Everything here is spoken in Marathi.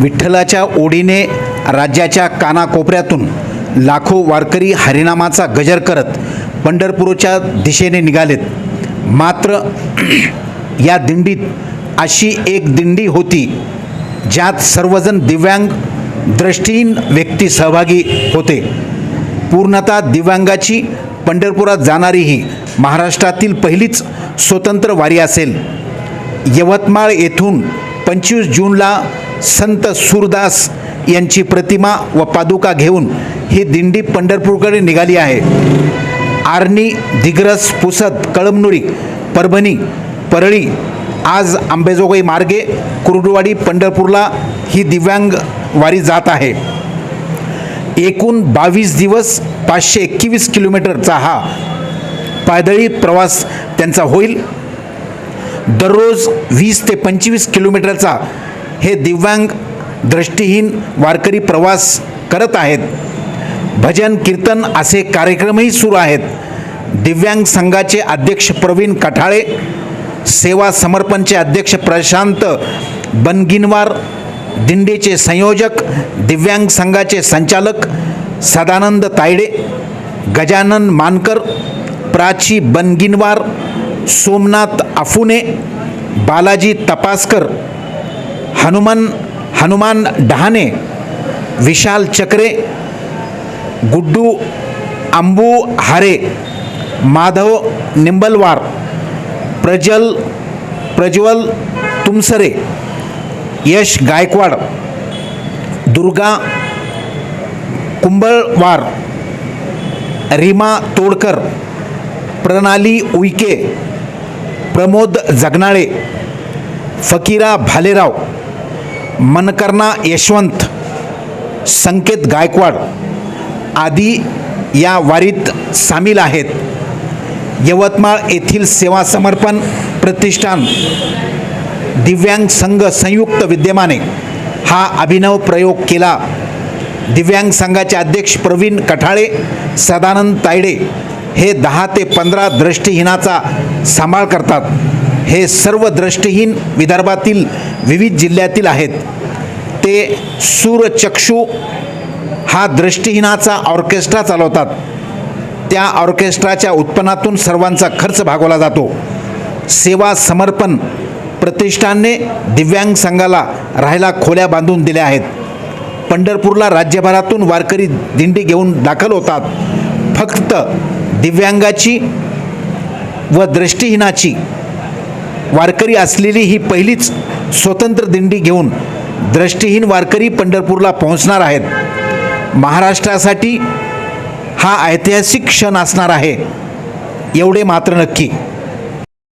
विठ्ठलाच्या ओढीने राज्याच्या कानाकोपऱ्यातून लाखो वारकरी हरिनामाचा गजर करत पंढरपूरच्या दिशेने निघालेत. मात्र या दिंडीत अशी एक दिंडी होती ज्यात सर्वजण दिव्यांग दृष्टीहीन व्यक्ती सहभागी होते. पूर्णतः दिव्यांगाची पंढरपुरात जाणारी ही महाराष्ट्रातील पहिलीच स्वतंत्र वारी असेल. यवतमाळ येथून पंचवीस जूनला संत सूरदास यांची प्रतिमा व पादुका घेऊन ही दिंडी पंढरपूरकडे निघाली आहे. आर्णी दिग्रस पुसद कळमनुरी परभणी परळी आज आंबेजोगाई मार्गे कुर्डुवाडी पंढरपूरला ही दिव्यांग वारी जात आहे. एकूण बावीस दिवस पाचशे एकवीस किलोमीटरचा हा पायदळी प्रवास त्यांचा होईल. दररोज वीस ते पंचवीस किलोमीटरचा हे दिव्यांग दृष्टीहीन वारकरी प्रवास करत आहेत. भजन कीर्तन असे कार्यक्रमही सुरू आहेत. दिव्यांग संघाचे अध्यक्ष प्रवीण कठाळे सेवा समर्पणचे अध्यक्ष प्रशांत बनगिनवार दिंडीचे संयोजक दिव्यांग संघाचे संचालक सदानंद तायडे गजानन मानकर प्राची बनगिनवार सोमनाथ आफुने बालाजी तपासकर हनुमान हनुमान डहाणे विशाल चक्रे गुड्डू अंबू हारे माधव निंबलवार प्रजल प्रज्वल तुमसरे यश गायकवाड दुर्गा कुंभळवार रीमा तोडकर प्रणाली उईके प्रमोद जगनाळे फकीरा भालेराव मनकर्णा यशवंत संकेत गायकवाड आदी या वारीत सामील आहेत. यवतमाळ येथील सेवा समर्पण प्रतिष्ठान दिव्यांग संघ संयुक्त विद्यमाने हा अभिनव प्रयोग केला. दिव्यांग संघाचे अध्यक्ष प्रवीण कठाळे सदानंद तायडे हे दहा ते पंधरा दृष्टीहीनाचा सांभाळ करतात. हे सर्व दृष्टीहीन विदर्भातील विविध जिल्ह्यातील आहेत. ते सूरचक्षू हा दृष्टीहीनाचा ऑर्केस्ट्रा चालवतात. त्या ऑर्केस्ट्राच्या उत्पन्नातून सर्वांचा खर्च भागवला जातो. सेवा समर्पण प्रतिष्ठानने दिव्यांग संघाला राहायला खोल्या बांधून दिल्या आहेत. पंढरपूरला राज्यभरातून वारकरी दिंडी घेऊन दाखल होतात. फक्त दिव्यांगाची व दृष्टीहीनाची वारकरी असलेली ही पहिलीच स्वतंत्र दिंडी घेऊन दृष्टीहीन वारकरी पंढरपूरला पोहोचणार आहेत. महाराष्ट्रासाठी हा ऐतिहासिक क्षण असणार आहे. एवढे मात्र नक्की.